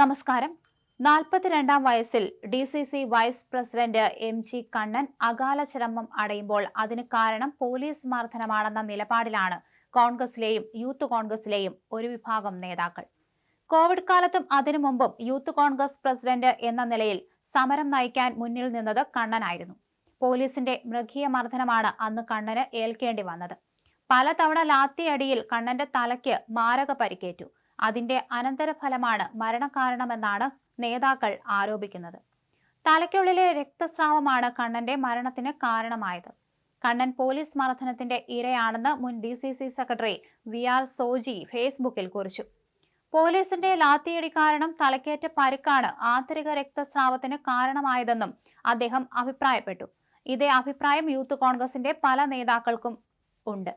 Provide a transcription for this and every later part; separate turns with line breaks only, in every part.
നമസ്കാരം. നാൽപ്പത്തിരണ്ടാം വയസ്സിൽ D C C vice president M G Kannan അകാല ചരമം അടയുമ്പോൾ അതിന് കാരണം പോലീസ് മർദ്ദനമാണെന്ന നിലപാടിലാണ് കോൺഗ്രസിലെയും യൂത്ത് കോൺഗ്രസിലെയും ഒരു വിഭാഗം നേതാക്കൾ. കോവിഡ് കാലത്തും അതിനു മുമ്പും യൂത്ത് കോൺഗ്രസ് പ്രസിഡന്റ് എന്ന നിലയിൽ സമരം നയിക്കാൻ മുന്നിൽ നിന്നത് കണ്ണനായിരുന്നു. പോലീസിന്റെ മൃഗീയ മർദ്ദനമാണ് അന്ന് കണ്ണന് ഏൽക്കേണ്ടി വന്നത്. പലതവണ ലാത്തിയടിയിൽ കണ്ണന്റെ തലയ്ക്ക് മാരക പരിക്കേറ്റു. അതിന്റെ അനന്തരഫലമാണ് മരണകാരണമെന്നാണ് നേതാക്കൾ ആരോപിക്കുന്നത്. തലയ്ക്കുള്ളിലെ രക്തസ്രാവമാണ് കണ്ണന്റെ മരണത്തിന് കാരണമായത്. കണ്ണൻ പോലീസ് മർദ്ദനത്തിന്റെ ഇരയാണെന്ന് മുൻ D C C secretary V R Soji ഫേസ്ബുക്കിൽ കുറിച്ചു. പോലീസിന്റെ ലാത്തിയടി കാരണം തലക്കേറ്റ പരുക്കാണ് ആന്തരിക രക്തസ്രാവത്തിന് കാരണമായതെന്നും അദ്ദേഹം അഭിപ്രായപ്പെട്ടു. ഇതേ അഭിപ്രായം യൂത്ത് കോൺഗ്രസിന്റെ പല നേതാക്കൾക്കും ഉണ്ട്.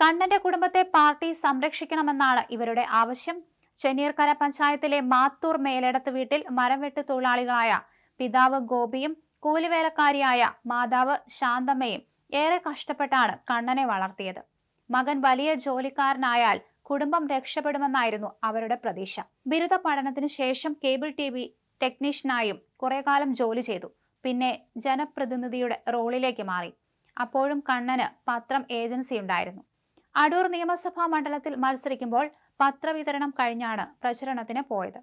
കണ്ണന്റെ കുടുംബത്തെ പാർട്ടി സംരക്ഷിക്കണമെന്നാണ് ഇവരുടെ ആവശ്യം. ചെന്നീർക്കര പഞ്ചായത്തിലെ മാത്തൂർ മേലടത്ത് വീട്ടിൽ മരംവെട്ട് തൊഴിലാളികളായ പിതാവ് ഗോപിയും കൂലിവേലക്കാരിയായ മാതാവ് ശാന്തമ്മയും ഏറെ കഷ്ടപ്പെട്ടാണ് കണ്ണനെ വളർത്തിയത്. മകൻ വലിയ ജോലിക്കാരനായാൽ കുടുംബം രക്ഷപ്പെടുമെന്നായിരുന്നു അവരുടെ പ്രതീക്ഷ. ബിരുദ പഠനത്തിന് ശേഷം കേബിൾ ടി വി ടെക്നീഷ്യനായും കുറെ കാലം ജോലി ചെയ്തു. പിന്നെ ജനപ്രതിനിധിയുടെ റോളിലേക്ക് മാറി. അപ്പോഴും കണ്ണന് പത്രം ഏജൻസി ഉണ്ടായിരുന്നു. അടൂർ നിയമസഭാ മണ്ഡലത്തിൽ മത്സരിക്കുമ്പോൾ പത്രവിതരണം കഴിഞ്ഞാണ് പ്രചരണത്തിന് പോയത്.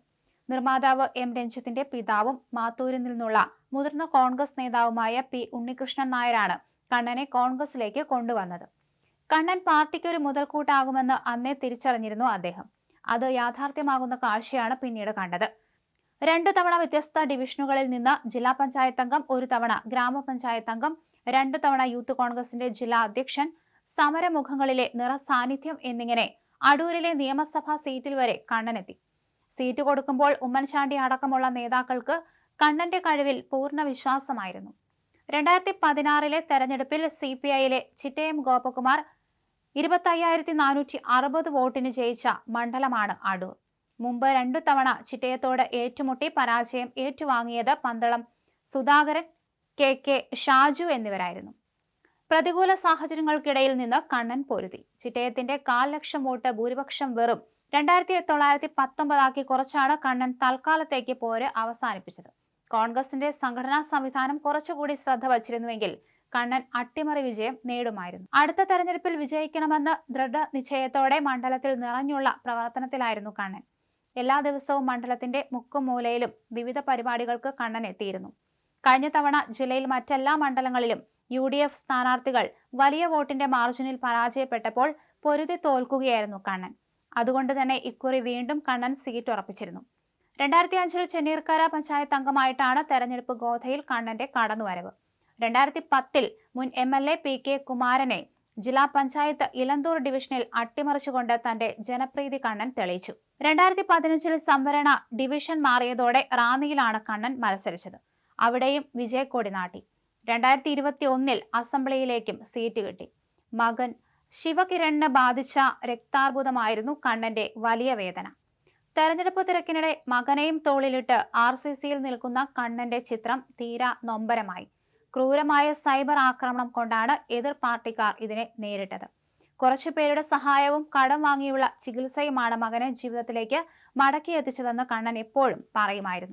നിർമ്മാതാവ് എം രഞ്ജിത്തിന്റെ പിതാവും മാത്തൂരിൽ നിന്നുള്ള മുതിർന്ന കോൺഗ്രസ് നേതാവുമായ പി ഉണ്ണികൃഷ്ണൻ നായരാണ് കണ്ണനെ കോൺഗ്രസിലേക്ക് കൊണ്ടുവന്നത്. കണ്ണൻ പാർട്ടിക്ക് ഒരു മുതൽക്കൂട്ടാകുമെന്ന് അന്നേ തിരിച്ചറിഞ്ഞിരുന്നു അദ്ദേഹം. അത് യാഥാർത്ഥ്യമാകുന്ന കാഴ്ചയാണ് പിന്നീട് കണ്ടത്. രണ്ടു തവണ വ്യത്യസ്ത ഡിവിഷനുകളിൽ നിന്ന് ജില്ലാ പഞ്ചായത്ത് അംഗം ഒരു തവണ ഗ്രാമപഞ്ചായത്ത് അംഗം രണ്ടു തവണ യൂത്ത് കോൺഗ്രസിന്റെ ജില്ലാ അധ്യക്ഷൻ സമരമുഖങ്ങളിലെ നിറസാന്നിധ്യം എന്നിങ്ങനെ അടൂരിലെ നിയമസഭാ സീറ്റിൽ വരെ കണ്ണനെത്തി. സീറ്റ് കൊടുക്കുമ്പോൾ ഉമ്മൻചാണ്ടി അടക്കമുള്ള നേതാക്കൾക്ക് കണ്ണന്റെ കഴിവിൽ പൂർണ വിശ്വാസമായിരുന്നു. രണ്ടായിരത്തി പതിനാറിലെ തെരഞ്ഞെടുപ്പിൽ സി പി ഐയിലെ ചിറ്റയം ഗോപകുമാർ ഇരുപത്തയ്യായിരത്തി നാനൂറ്റി അറുപത് വോട്ടിന് ജയിച്ച മണ്ഡലമാണ് അടൂർ. മുമ്പ് രണ്ടു തവണ ചിറ്റയത്തോട് ഏറ്റുമുട്ടി പരാജയം ഏറ്റുവാങ്ങിയത് പന്തളം സുധാകരൻ കെ കെ ഷാജു എന്നിവരായിരുന്നു. പ്രതികൂല സാഹചര്യങ്ങൾക്കിടയിൽ നിന്ന് കണ്ണൻ പൊരുതി. ചിറ്റയത്തിന്റെ കാൽ ലക്ഷം വോട്ട് ഭൂരിപക്ഷം വെറും രണ്ടായിരത്തി തൊള്ളായിരത്തി പത്തൊമ്പതാക്കി കുറച്ചാണ് കണ്ണൻ തൽക്കാലത്തേക്ക് പോര് അവസാനിപ്പിച്ചത്. കോൺഗ്രസിന്റെ സംഘടനാ സംവിധാനം കുറച്ചുകൂടി ശ്രദ്ധ വച്ചിരുന്നുവെങ്കിൽ കണ്ണൻ അട്ടിമറി വിജയം നേടുമായിരുന്നു. അടുത്ത തെരഞ്ഞെടുപ്പിൽ വിജയിക്കണമെന്ന് ദൃഢനിശ്ചയത്തോടെ മണ്ഡലത്തിൽ നിറഞ്ഞുള്ള പ്രവർത്തനത്തിലായിരുന്നു കണ്ണൻ. എല്ലാ ദിവസവും മണ്ഡലത്തിന്റെ മുക്കും മൂലയിലും വിവിധ പരിപാടികൾക്ക് കണ്ണൻ എത്തിയിരുന്നു. കഴിഞ്ഞ തവണ ജില്ലയിൽ മറ്റെല്ലാ മണ്ഡലങ്ങളിലും യു ഡി എഫ് സ്ഥാനാർത്ഥികൾ വലിയ വോട്ടിന്റെ മാർജിനിൽ പരാജയപ്പെട്ടപ്പോൾ പൊരുതി തോൽക്കുകയായിരുന്നു കണ്ണൻ. അതുകൊണ്ട് തന്നെ ഇക്കുറി വീണ്ടും കണ്ണൻ സീറ്റ് ഉറപ്പിച്ചിരുന്നു. രണ്ടായിരത്തി അഞ്ചിൽ ചെന്നീർക്കര പഞ്ചായത്ത് അംഗമായിട്ടാണ് തെരഞ്ഞെടുപ്പ് ഗോധയിൽ കണ്ണന്റെ കടന്നുവരവ്. രണ്ടായിരത്തി പത്തിൽ മുൻ M L A P K കുമാരനെ ജില്ലാ പഞ്ചായത്ത് ഇലന്തൂർ ഡിവിഷനിൽ അട്ടിമറിച്ചുകൊണ്ട് തന്റെ ജനപ്രീതി കണ്ണൻ തെളിയിച്ചു. രണ്ടായിരത്തി പതിനഞ്ചിൽ സംവരണ ഡിവിഷൻ മാറിയതോടെ റാന്നിയിലാണ് കണ്ണൻ മത്സരിച്ചത്. അവിടെയും വിജയക്കൊടി നാട്ടി. രണ്ടായിരത്തി ഇരുപത്തി ഒന്നിൽ അസംബ്ലിയിലേക്കും സീറ്റ് കിട്ടി. മകൻ ശിവകിരണിന് ബാധിച്ച രക്താർബുദമായിരുന്നു കണ്ണന്റെ വലിയ വേദന. തെരഞ്ഞെടുപ്പ് തിരക്കിനിടെ മകനെയും തോളിലിട്ട് ആർ സി സിയിൽ നിൽക്കുന്ന കണ്ണന്റെ ചിത്രം തീരാ നൊമ്പരമായി. ക്രൂരമായ സൈബർ ആക്രമണം കൊണ്ടാണ് എതിർ പാർട്ടിക്കാർ ഇതിനെ നേരിട്ടത്. കുറച്ചു പേരുടെ സഹായവും കടം വാങ്ങിയുള്ള ചികിത്സയുമാണ് മകനെ ജീവിതത്തിലേക്ക് മടക്കിയെത്തിച്ചതെന്ന് കണ്ണൻ എപ്പോഴും പറയുമായിരുന്നു.